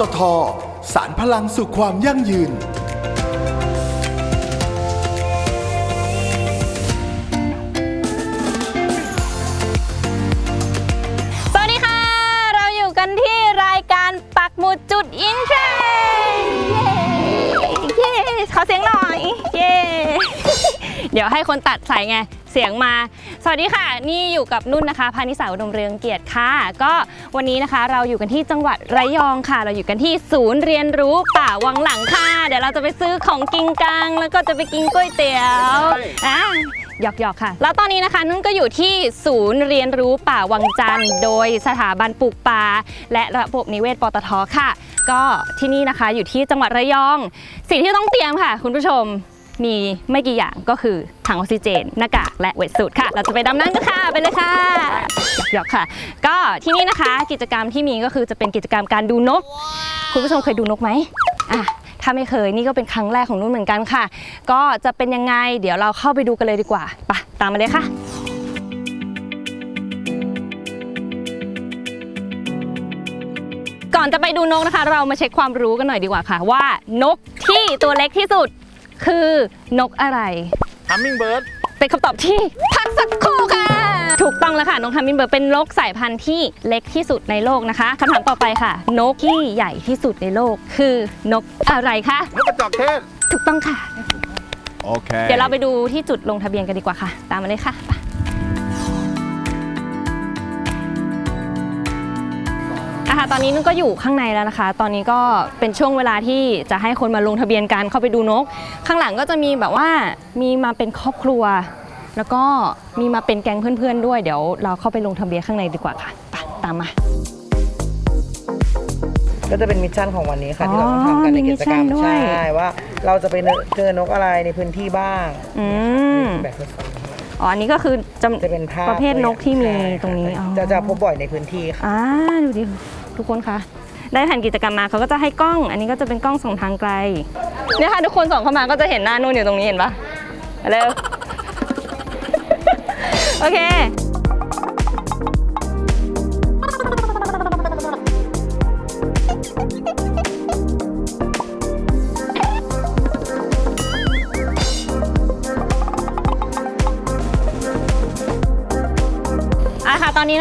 ตท สารพลังสู่ความยั่งยืน สวัสดีค่ะ เราอยู่กันที่รายการปักหมุดจุดอินเทรนด์เย้เย้ขอเสียงหน่อย เย้ เดี๋ยวให้คนตัดใส่ไง เสียงมา สวัสดีค่ะ นี่อยู่กับนุ่นนะคะพานิสาอุดมเรืองเกียรติค่ะ ก็วันนี้นะคะเราอยู่กันที่จังหวัดระยองค่ะ เราอยู่กันที่ศูนย์เรียนรู้ป่าวังหลังค่ะ เดี๋ยวเราจะไปซื้อของกินกังแล้วก็จะไปกินก๋วยเตี๋ยวอะหยอกหยอกๆค่ะ แล้วตอนนี้นะคะนุ่นก็อยู่ที่ศูนย์เรียนรู้ป่าวังจันทร์โดยสถาบันปลูกป่าและระบบนิเวศปตทค่ะ ก็ที่นี่นะคะอยู่ที่จังหวัดระยอง สิ่งที่ต้องเตรียมค่ะ คุณผู้ชม มีไม่กี่อย่างก็คือถังออกซิเจน หน้ากากและเวทสูตรค่ะ เราจะไปดำน้ำกันค่ะไปเลยค่ะหยอกๆค่ะ ก็ที่นี่นะคะกิจกรรมที่มีก็คือจะเป็นกิจกรรมการดูนก คุณผู้ชมเคยดูนกไหมอะถ้าไม่เคยนี่ก็เป็นครั้งแรกของนุ่นเหมือนกันค่ะ ก็จะเป็นยังไง เดี๋ยวเราเข้าไปดูกันเลยดีกว่าไปะตามมาเลยค่ะก่อนจะไปดูนกนะคะ เรามาเช็คความรู้กันหน่อยดีกว่าค่ะ ว่านกที่ตัวเล็กที่สุด คือนกอะไร ฮัมมิงเบิร์ดเป็นคำตอบที่พักสักครู่ค่ะ ถูกต้องแล้วค่ะน้องฮัมมิงเบิร์ดเป็นนกสายพันธุ์ที่เล็กที่สุดในโลกนะคะคำถามต่อไปค่ะ นกที่ใหญ่ที่สุดในโลก คือนกอะไรคะนกกระจอกเทศ ถูกต้องค่ะ โอเค เดี๋ยวเราไปดูที่จุดลงทะเบียนกันดีกว่าค่ะ ตามมาเลยค่ะไปะค่ะตอนนี้นุ่นก็อยู่ข้างในแล้วนะคะ ตอนนี้ก็เป็นช่วงเวลาที่จะให้คนมาลงทะเบียนกันเข้าไปดูนก ข้างหลังก็จะมีแบบว่ามีมาเป็นครอบครัว แล้วก็มีมาเป็นแก๊งเพื่อนๆด้วยเดี๋ยวเราเข้าไปลงทะเบียนข้างในดีกว่าค่ะไปตามมา ก็จะเป็นมิชชั่นของวันนี้ค่ะอ๋อที่เราต้องทำกันในกิจกรรมมีมิชชั่นด้วย ใช่ว่าเราจะไปเจอนกอะไรในพื้นที่บ้างอืมแบบทดสอบอ๋ออันนี้ก็คือจำจะเป็นภาพประเภทนกที่มีใช่ตรงนี้อ๋อจะจะพบบ่อยในพื้นที่ค่ะอ่าดูดิ ทุกคนคะได้แผ่นกิจกรรมมาเขาก็จะให้กล้อง อันนี้ก็จะเป็นกล้องส่องทางไกลเนี่ยค่ะทุกคนส่องเข้ามาก็จะเห็นหน้านุ่นอยู่ตรงนี้เห็นปะเร็วโอเค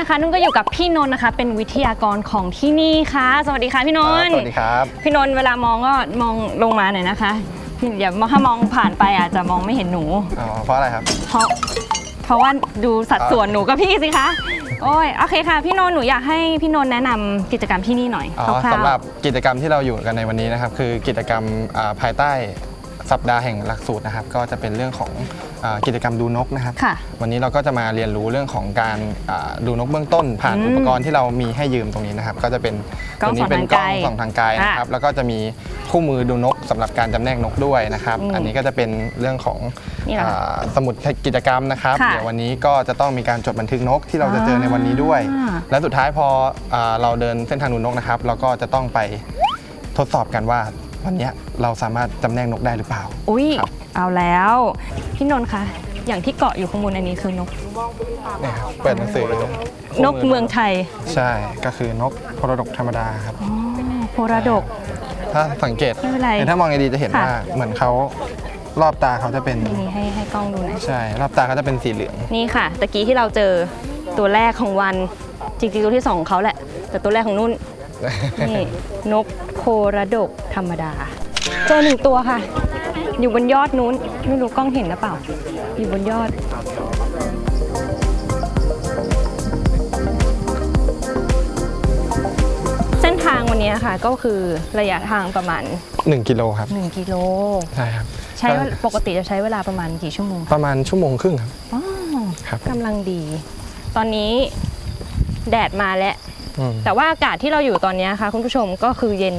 นนี้นะคะนุ่นก็อยู่กับพี่นนท์นะคะ เป็นวิทยากรของที่นี่ค่ะ สวัสดีค่ะพี่นนท์สวัสดีครับ พี่นนท์เวลามองก็มองลงมาหน่อยนะคะพี่อย่ามองถ้ามองผ่านไปอาจจะมองไม่เห็นหนูอ๋อเพราะอะไรครับ เพราะเพราะว่าดูสัดส่วนหนูกับพี่สิคะโอ้ยโอเคค่ะ พี่นนท์หนูอยากให้พี่นนท์แนะนำกิจกรรมที่นี่หน่อยอ๋อคร่าวสำหรับกิจกรรมที่เราอยู่กันในวันนี้นะครับ คือกิจกรรมอ่าภายใต้ สัปดาห์แห่งหลักสูตรนะครับ ก็จะเป็นเรื่องของอ่ากิจกรรมดูนกนะครับ ค่ะวันนี้เราก็จะมาเรียนรู้เรื่องของการอ่าดูนกเบื้องต้น ผ่านอืมอุปกรณ์ที่เรามีให้ยืมตรงนี้นะครับ ก็จะเป็นกล้องตัวนี้เป็นส่กองล้องทางไกลส่องทางไกลนะครับ แล้วก็จะมีคู่มือดูนกสำหรับการจำแนกนกด้วยนะครับ อืมอันนี้ก็จะเป็นเรื่องของนี่เหรอคะอ่าสมุดกิจกรรมนะครับค่ะเดี๋ยววันนี้ก็จะต้องมีการจดบันทึกนกที่เราจะเจอในวันนี้ด้วย อ่า และสุดท้ายพออาเราเดินเส้นทางดูนกนะครับ เราก็จะต้องไปทดสอบกันว่า วันเนี้ยเราสามารถจำแนกนกได้หรือเปล่า อุ้ยครับ เอาแล้ว พี่นนท์คะ อย่างที่เกาะอยู่ข้างบนอันนี้คือนก เนี่ยครับเปิดหนังสือนกเมืองไทยใช่ก็คือนกพรดกธรรมดาครับ อ๋อโพระดก ถ้าสังเกตไม่เป็นไรยถ้ามองดีๆจะเห็นค่ะ ว่าเหมือนเขารอบตาเขาจะเป็นนี่ให้ให้กล้องดูหน่อยใช่รอบตาเขาจะเป็นสีเหลืองนี่ค่ะ ตะกี้ที่เราเจอตัวแรกของวัน จริงๆตัวที่สองของเขาแหละ แต่ตัวแรกของนุ่น นี่นกโพระดกธรรมดาเจอหนึ่งตัวค่ะ อยู่บนยอดนู้นไม่รู้กล้องเห็นหรือเปล่า อยู่บนยอดเส้นทางวันนี้ค่ะก็คือระยะทางประมาณ 1 กิโลครับ 1 กิโลใช่ครับใช้ก็ปกติจะใช้เวลาประมาณกี่ชั่วโมงคะประมาณชั่วโมงครึ่งครับอ๋อครับกำลังดี ตอนนี้แดดมาแล้วอืม แต่ว่าอากาศที่เราอยู่ตอนนี้นะคะคุณผู้ชมก็คือเย็น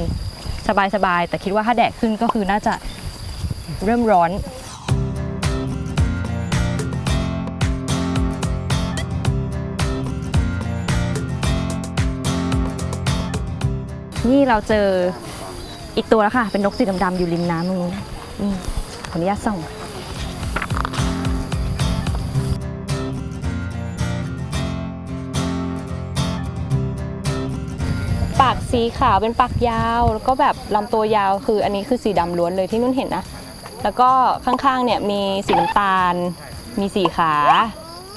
สบายๆแต่คิดว่าถ้าแดดขึ้นก็คือน่าจะเริ่มร้อนนี่เราเจออีกตัวแล้วค่ะ เป็นนกสีดำๆอยู่ริมน้ำตรงนู้นขออนุญาตส่องากสีขาวเป็นปากยาว แล้วก็แบบลำตัวยาวคืออันนี้คือสีดำล้วนเลยที่นุ่นเห็นนะ แล้วก็ข้างๆเนี่ยมีสีน้ำตาล มีสีขา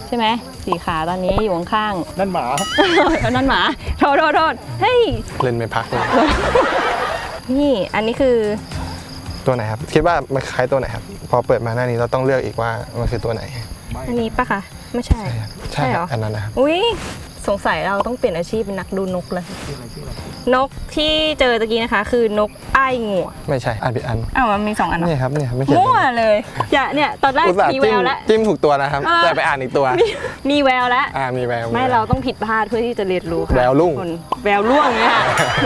ใช่ไหมสีขาตอนนี้อยู่ข้างๆนั่นหมาเอานั่นหมาโทษโทษโทษเฮ้ย เล่นไม่พักเลย นี่อันนี้คือ ตัวไหนครับ คิดว่ามันคล้ายตัวไหนครับ พอเปิดมาหน้านี้เราต้องเลือกอีกว่ามันคือตัวไหนอันนี้ปะคะไม่ใช่ ใช่ครับใช่ใช่เหครรัอบอันนั้นนะครับ อุ้ยสงสัยเราต้องเปลี่ยนอาชีพเป็นนักดูนกเลย นกที่เจอตะกี้นะคะ คือนกอ้ายงัวไม่ใช่อันผิดอันอ้าวมันมีสองอันเหรอนี่ครับนี่ครับไม่เขียนมั่วเลยอย่าเนี่ยตอนแรกอุตส่าห์มีแวจิ้มวแล้ว จิ้มถูกตัวนะครับ เออ แต่ไปอ่านอีกตัว มีแววแล้ว อ่ามีแวว ไม่เราต้องผิดพลาดเพื่อที่จะเรียนรู้ค่ะแววรุ่งคนแววล่วงเนี่ยค่ะ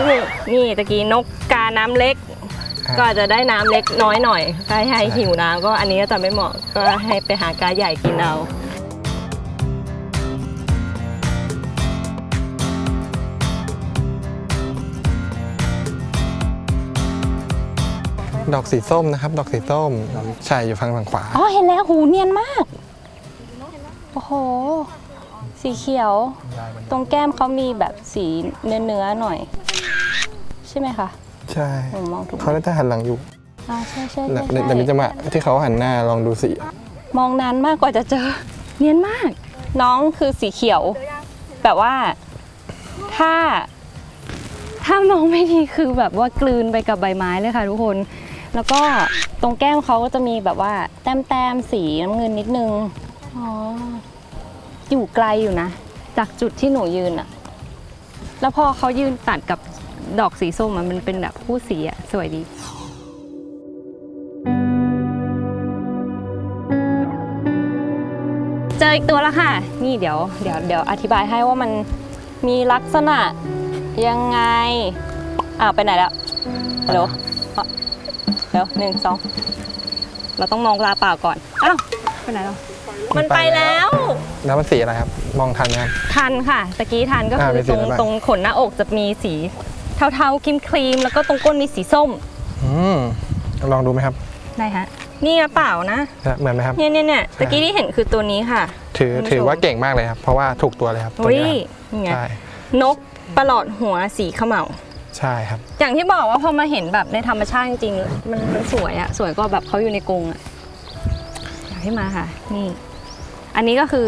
นี่นี่ตะกี้นกกาน้ำเล็กก็อาจจะได้น้ำเล็กน้อยหน่อยถ้าให้หิวน้ำก็อันนี้ก็จะไม่เหมาะก็ให้ไปหากาใหญ่กินเอา ดอกสีส้มนะครับ ดอกสีส้มใช่อยู่ฝั่งฝั่งขวา อ๋อ เห็นแล้วหูเนียนมาก โอ้โห สีเขียว ตรงแก้มเขามีแบบสีเนื้อเนื้อๆหน่อย ใช่ไหมคะ ใช่หนูมองถูกไหมเขาได้แต่หันหลังอยู่อ่าใช่ใช่แต่ใช่แต่มีใช่จังหวะที่เขาหันหน้าลองดูสีมองนานมากกว่าจะเจอ เนียนมาก น้องคือสีเขียว แบบว่าถ้าถ้ามองไม่ดีคือแบบว่ากลืนไปกับใบไม้เลยค่ะทุกคน แล้วก็ตรงแก้มเขาก็จะมีแบบว่าแต้มแต้มๆสีน้ำเงินนิดนึงอ๋ออยู่ไกลอยู่นะ จากจุดที่หนูยืนอะแล้วพอเขายืนตัดกับดอกสีส้มอะมันเป็นแบบคู่สีอะสวยดีเจออีกตัวแล้วค่ะ นี่เดี๋ยวเดี๋ยวเดี๋ยวอธิบายให้ว่ามันมีลักษณะยังไงอ้าวไปไหนแล้วฮัลโหล อะเดี๋ยวหนึ่งสองเราต้องมองตาเปล่าก่อนอ้าวไปไหนแล้วมันไปแล้ว แล้วมันสีอะไรครับ มองทันไหมครับ ทันค่ะตะกี้ทันก็อ่าคือมีสีตรงอะไรบ้างตรงขนหน้าอกจะมีสีเทาๆครีมครีมๆแล้วก็ตรงก้นมีสีส้มอืมลองดูไหมครับได้ฮะนี่กระเป๋านะเหมือนไหมครับ เนี่ยเนี่ยเนี่ยตะกี้ที่เห็นคือตัวนี้ค่ะ ถือคุณผู้ชม ถือว่าเก่งมากเลยครับ เพราะว่าถูกตัวเลยครับตัวอุ้ยนี้ครับนี่ไงใช่นกประหลอดหัวสีเขม่า ใช่ครับ อย่างที่บอกว่าพอมาเห็นแบบในธรรมชาติจริงๆมันมันสวยอะสวยกว่าแบบเขาอยู่ในกรงอะอยากให้มาค่ะ นี่ อันนี้ก็คือ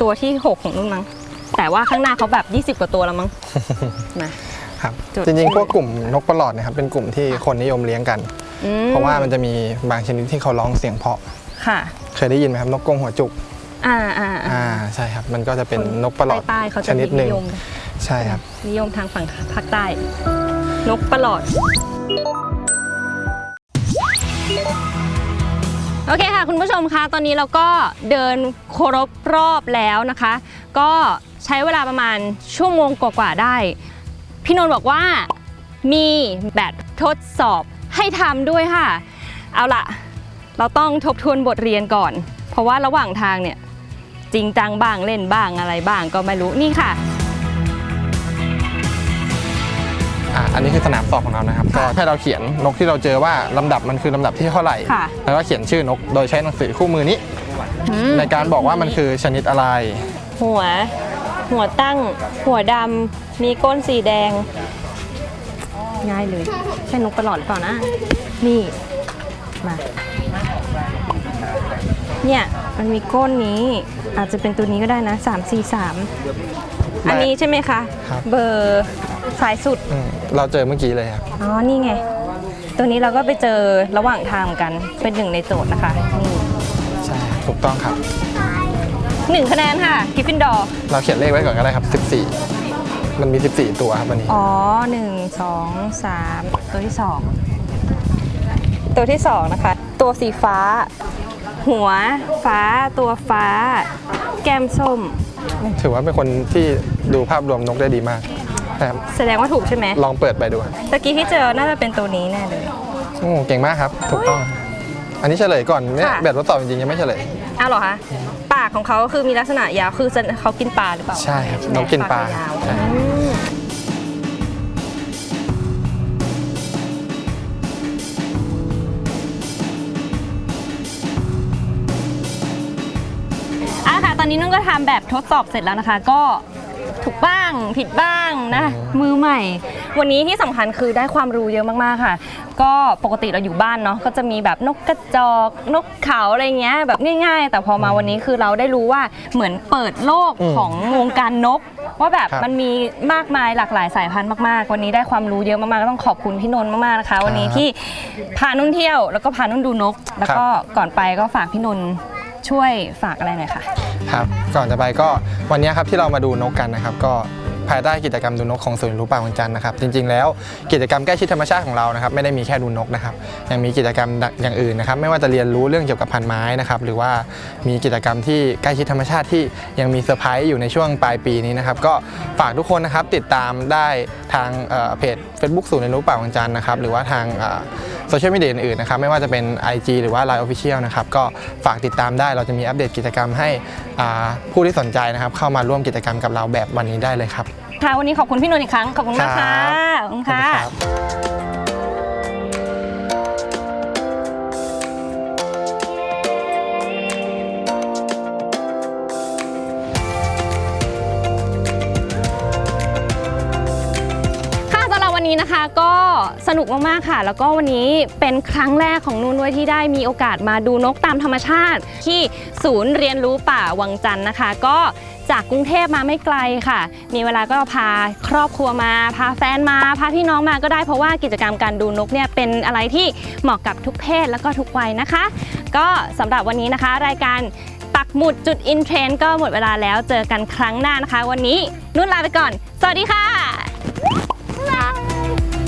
ตัวที่6ของนุ่นมั้งแต่ว่าข้างหน้าเขาแบบ 20 กว่าตัวแล้วมั้งมาครับจุด จริงๆพวกกลุ่มนกประหลอดเนะครับเป็นกลุ่มที่คนนิยมเลี้ยงกัน อืมเพราะว่ามันจะมีบางชนิดที่เขาร้องเสียงเพราะค่ะ เคยได้ยินไหมครับนกกรงหัวจุก อ่าอ่าอ่าอ่าใช่ครับมันก็จะเป็นนกประหลอดใต้ๆเขาชจะนิดหนึ่นิงยมใช่ครับนิยมทางฝั่งภาคใต้ นกประหลอดโอเคค่ะ คุณผู้ชมคะตอนนี้เราก็เดินโครบรอบแล้วนะคะ ก็ใช้เวลาประมาณชั่วโมงกว่าๆได้ พี่นนท์บอกว่ามีแบบทดสอบให้ทำด้วยค่ะ เอาล่ะเราต้องทบทวนบทเรียนก่อน เพราะว่าระหว่างทางเนี่ย จริงจังบ้างเล่นบ้างอะไรบ้างก็ไม่รู้นี่ค่ะ อ่าอันนี้คือสนามสอบของเรานะครับก็ให้เราเขียนนกที่เราเจอว่าลำดับมันคือลำดับที่เท่าไหร่ ค่ะ แล้วก็เขียนชื่อนกโดยใช้หนังสือคู่มือนี้ อืมในการบอกว่ามันคือชนิดอะไร หัว หัวตั้ง หัวดำมีก้นสีแดง ง่ายเลย ใช่นกประหลอดหรือเปล่านะ นี่ มา เนี่ย มันมีก้นนี้ อาจจะเป็นตัวนี้ก็ได้นะ3 4 3 อันนี้ใช่ไหมคะ ครับ เบอร์สายสุด อืมเราเจอเมื่อกี้เลยครับ อ๋อ นี่ไง ตัวนี้เราก็ไปเจอระหว่างทางเหมือนกัน เป็นหนึ่งในโจทย์นะคะ นี่ใช่ถูกต้องครับ หนึ่งคะแนนค่ะ กิฟฟินดอร์ เราเขียนเลขไว้ก่อนก็ได้ครับ 14 มันมี 14 ตัวครับวันนี้ อ๋อหนึ่งสองสามตัวที่สองตัวที่สองนะคะ ตัวสีฟ้า หัวฟ้าตัวฟ้า แก้มส้ม ถือว่าเป็นคนที่ดูภาพรวมนกได้ดีมากนะครับแสดงว่าถูกใช่ไหมลองเปิดไปดูตะกี้ที่เจอน่าจะเป็นตัวนี้แน่เลย โอ้เก่งมากครับ ถูกต้อง อันนี้เฉลยก่อนเนี่ยค่ะ แบบทดสอบจริงๆยังไม่เฉลย อ้าวเหรอคะปากของเขาคือมีลักษณะยาวคือเขากินปลาหรือเปล่าใช่ครับไหมนกกินปลา ยาวใช่อืม อะค่ะตอนนี้นุ่นก็ทำแบบทดสอบเสร็จแล้วนะคะ ก็ถูกบ้างผิดบ้างนะ มือใหม่ วันนี้ที่สำคัญคือได้ความรู้เยอะมากๆค่ะ ก็ปกติเราอยู่บ้านเนาะก็จะมีแบบนกกระจอกนกเขาอะไรเงี้ยแบบง่าย ๆ แต่พอมาวันนี้คือเราได้รู้ว่าเหมือนเปิดโลกอืมของวงการนก ว่าแบบครับมันมีมากมายหลากหลายสายพันธุ์มากๆ วันนี้ได้ความรู้เยอะมากๆก็ต้องขอบคุณพี่นนท์มากๆนะคะ วันนี้ที่พานุ่นเที่ยวแล้วก็พานุ่นดูนก แล้วก็ก่อนไปก็ฝากพี่นนท์ ช่วยฝากอะไรหน่อยค่ะ ครับก่อนจะไปก็วันนี้ครับที่เรามาดูนกกันนะครับ ก็ภายใต้กิจกรรมดูนกของศูนย์รู้ป่าวังจันทร์นะครับจริงๆแล้วกิจกรรมใกล้ชิดธรรมชาติของเรานะครับไม่ได้มีแค่ดูนกนะครับยังมีกิจกรรมอย่างอื่นนะครับไม่ว่าจะเรียนรู้เรื่องเกี่ยวกับพันธุ์ไม้นะครับหรือว่ามีกิจกรรมที่ใกล้ชิดธรรมชาติที่ยังมีเซอร์ไพรส์อยู่ในช่วงปลายปีนี้นะครับก็ฝากทุกคนนะครับติดตามได้ทางเพจ Facebook ศูนย์รู้ป่าวังจันทร์นะครับหรือว่าทางอ โซเชียลมีเดียอื่นๆนะครับไม่ว่าจะเป็น IG หรือว่า Line Official นะครับก็ฝากติดตามได้เราจะมีอัปเดตกิจกรรมให้อ่าผู้ที่สนใจนะครับเข้ามาร่วมกิจกรรมกับเราแบบวันนี้ได้เลยครับค่ะวันนี้ขอบคุณพี่นนท์อีกครั้งขอบคุณมากค่ะครับขอบคุณขอบค่ะณรับค่ะสำหรับวันนี้นะคะก็ สนุกมากๆค่ะ แล้วก็วันนี้เป็นครั้งแรกของนุ่นด้วยที่ได้มีโอกาสมาดูนกตามธรรมชาติ ที่ศูนย์เรียนรู้ป่าวังจันทร์นะคะ ก็จากกรุงเทพมาไม่ไกลค่ะ มีเวลาก็พาครอบครัวมา พาแฟนมา พาพี่น้องมาก็ได้เพราะว่ากิจกรรมการดูนกเนี่ยเป็นอะไรที่เหมาะกับทุกเพศแล้วก็ทุกวัยนะคะ ก็สำหรับวันนี้นะคะ รายการปักหมุดจุดอินเทรนด์ก็หมดเวลาแล้วเจอกันครั้งหน้านะคะ วันนี้นุ่นลาไปก่อน สวัสดีค่ะ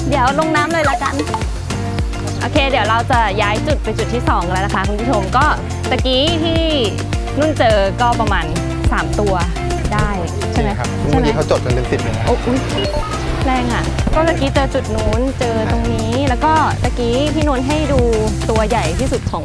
เดี๋ยวลงน้ำเลยละกัน โอเค เดี๋ยวเราจะย้ายจุดไปจุดที่ 2 แล้วนะคะคุณผู้ชมก็ตะกี้ที่นุ่นเจอก็ประมาณ 3 ตัวได้ใช่ไหมครับใช่เมื่อไหมกี้เขาจดกันเป็นสิบเลยนะโอ้อุ๊ยแรงอะ ก็ตะกี้เจอจุดนู้นเจอตรงนี้ แล้วก็ตะกี้พี่นนท์ให้ดูตัวใหญ่ที่สุดของ